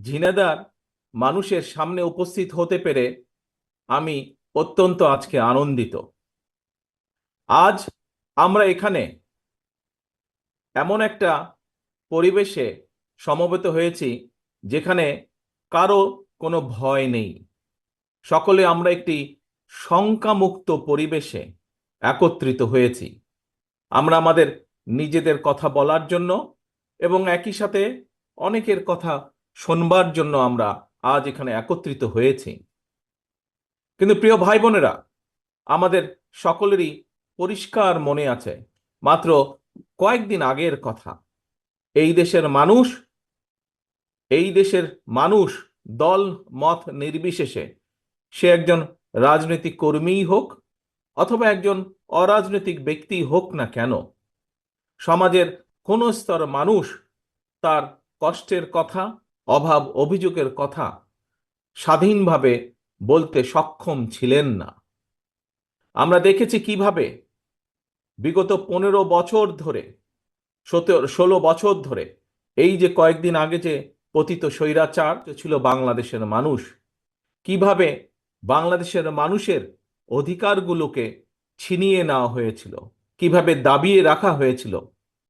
ঝিনাদার মানুষের সামনে উপস্থিত হতে পেরে আমি অত্যন্ত আজকে আনন্দিত। আজ আমরা এখানে এমন একটা পরিবেশে সমবেত হয়েছি যেখানে কারও কোনো ভয় নেই। সকলে আমরা একটি শঙ্কামুক্ত পরিবেশে একত্রিত হয়েছি। আমরা আমাদের নিজেদের কথা বলার জন্য এবং একই সাথে অনেকের কথা শোনবার জন্য আমরা আজ এখানে একত্রিত হয়েছি। কিন্তু প্রিয় ভাই বোনেরা আমাদের সকলেরই পরিষ্কার মনে আছে, মাত্র কয়েকদিন আগের কথা। এই দেশের মানুষ, এই দেশের মানুষ দল, মত নির্বিশেষে সে একজন রাজনৈতিক কর্মীই হোক অথবা একজন অরাজনৈতিক ব্যক্তি হোক না কেন, সমাজের কোন স্তর মানুষ তার কষ্টের কথা অভাব অভিযোগের কথা স্বাধীনভাবে বলতে সক্ষম ছিলেন না। আমরা দেখেছি কীভাবে বিগত পনেরো বছর ধরে ষোলো বছর ধরে এই যে কয়েকদিন আগে যে পতিত স্বৈরাচার ছিল বাংলাদেশের মানুষ, কীভাবে বাংলাদেশের মানুষের অধিকারগুলোকে ছিনিয়ে নেওয়া হয়েছিল, কীভাবে দাবিয়ে রাখা হয়েছিল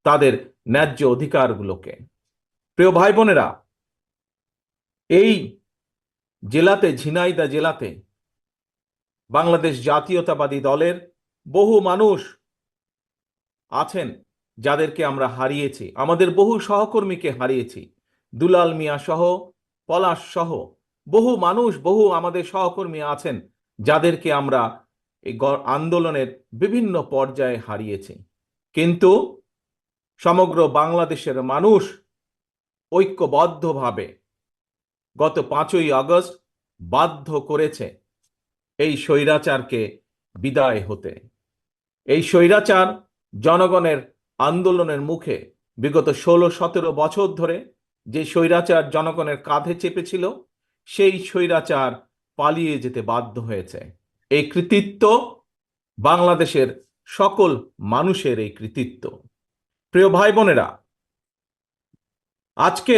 তাদের ন্যায্য অধিকারগুলোকে। প্রিয় ভাই বোনেরা এই জেলাতে, ঝিনাইদা জেলাতে বাংলাদেশ জাতীয়তাবাদী দলের বহু মানুষ আছেন যাদেরকে আমরা হারিয়েছি। আমাদের বহু সহকর্মীকে হারিয়েছি। দুলাল মিয়া সহ, পলাশ সহ, বহু মানুষ, বহু আমাদের সহকর্মী আছেন যাদেরকে আমরা এই আন্দোলনের বিভিন্ন পর্যায়ে হারিয়েছি। কিন্তু সমগ্র বাংলাদেশের মানুষ ঐক্যবদ্ধভাবে গত পাঁচই আগস্ট বাধ্য করেছে এই স্বৈরাচারকে বিদায় হতে। এই স্বৈরাচার জনগণের আন্দোলনের মুখে বিগত ষোলো সতেরো বছর ধরে যে স্বৈরাচার জনগণের কাঁধে চেপেছিল, সেই স্বৈরাচার পালিয়ে যেতে বাধ্য হয়েছে। এই কৃতিত্ব বাংলাদেশের সকল মানুষের এই কৃতিত্ব। প্রিয় ভাই বোনেরা, আজকে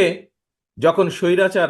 যখন স্বৈরাচার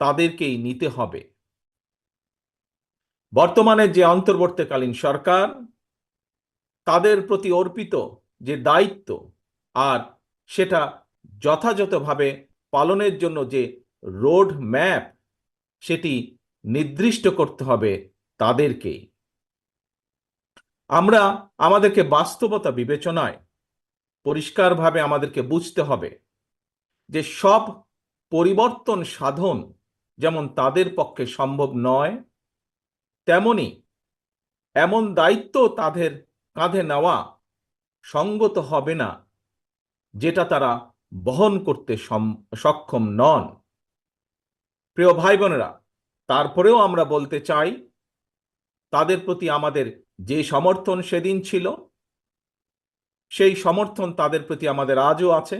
তাদেরকেই নিতে হবে। বর্তমানে যে অন্তর্বর্তীকালীন সরকার, তাদের প্রতি অর্পিত যে দায়িত্ব আর সেটা যথাযথভাবে পালনের জন্য যে রোড ম্যাপ, সেটি নির্দিষ্ট করতে হবে তাদেরকেই। আমরা আমাদেরকে বাস্তবতা বিবেচনায় পরিষ্কারভাবে আমাদেরকে বুঝতে হবে যে সব পরিবর্তন সাধন যেমন তাদের পক্ষে সম্ভব নয়, তেমনি এমন দায়িত্ব তাদের কাঁধে নেওয়া সঙ্গত হবে না, যেটা তারা বহন করতে সক্ষম নন। প্রিয় ভাই বোনেরা তারপরেও আমরা বলতে চাই, তাদের প্রতি আমাদের যে সমর্থন সেদিন ছিল, সেই সমর্থন তাদের প্রতি আমাদের আজও আছে।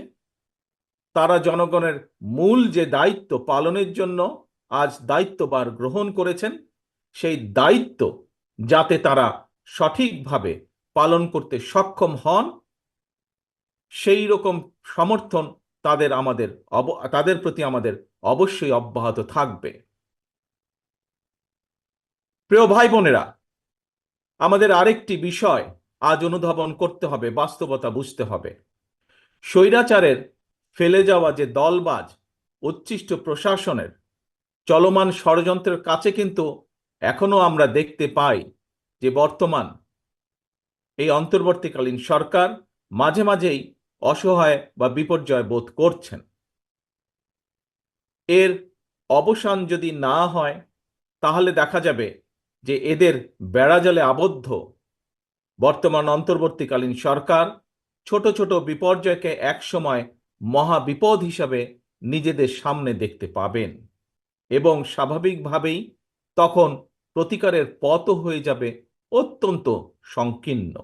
তারা জনগণের মূল যে দায়িত্ব পালনের জন্য আজ দায়িত্ববার গ্রহণ করেছেন, সেই দায়িত্ব যাতে তারা সঠিকভাবে পালন করতে সক্ষম হন, সেই রকম সমর্থন তাদের আমাদের তাদের প্রতি আমাদের অবশ্যই অব্যাহত থাকবে। প্রিয় ভাই বোনেরা আমাদের আরেকটি বিষয় আজ অনুধাবন করতে হবে, বাস্তবতা বুঝতে হবে। স্বৈরাচারের ফেলে যাওয়া যে দলবাজ, উচ্ছিষ্ট প্রশাসনের চলমান ষড়যন্ত্রের কাছে কিন্তু এখনও আমরা দেখতে পাই যে বর্তমান এই অন্তর্বর্তীকালীন সরকার মাঝে মাঝেই অসহায় বা বিপর্যয় বোধ করছেন। এর অবসান যদি না হয়, তাহলে দেখা যাবে যে এদের বেড়াজালে আবদ্ধ বর্তমান অন্তর্বর্তীকালীন সরকার ছোট ছোট বিপর্যয়কে একসময় মহা বিপদ হিসাবে নিজেদের সামনে দেখতে পাবেন। এবং স্বাভাবিকভাবেই তখন প্রতিকারের পথও হয়ে যাবে অত্যন্ত সংকীর্ণ।